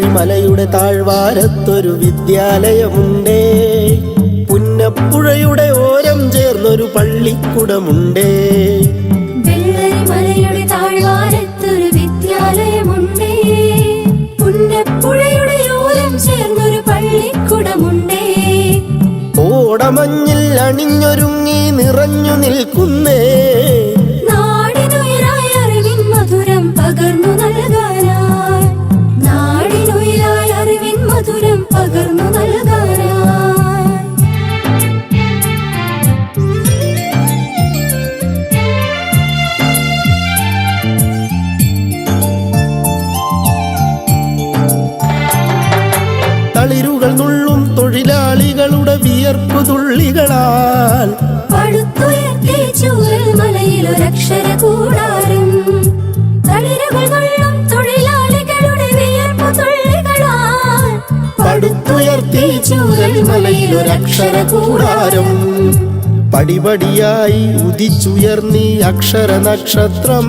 മലയുടെ താഴ്വാരത്തൊരു വിദ്യാലയമുണ്ടേ. പുന്നപ്പുഴയുടെ ഓരം ചേർന്നൊരു പള്ളിക്കുടമുണ്ടേ. വെള്ളരിമലയുടെ താഴ്വാരത്തൊരു വിദ്യാലയമുണ്ടേ. പുന്നപ്പുഴയുടെ ഓരം ചേർന്നൊരു പള്ളിക്കുടമുണ്ടേ. ഓടമഞ്ഞിൽ അണിഞ്ഞൊരുങ്ങി നിറഞ്ഞു നിൽക്കുന്നേ. നാടിനുയരായ അറിവിൻ മധുരം പകർന്നു വിയർപ്പു തുള്ളികളാൽ പടുത്തുയർത്തി ചൂരൽ മലയിലൊരക്ഷര കൂടാരം. തളിരുകൾ കൊള്ളും തൊഴിലാളികളുടെ പടുത്തുയർത്തി ചൂരൽ മലയിലൊരക്ഷര കൂടാരം. പടിപടിയായി ഉദിച്ചുയർന്നീ അക്ഷര നക്ഷത്രം.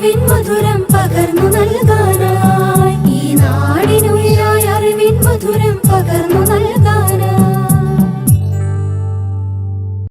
അറിവിൻ മധുരം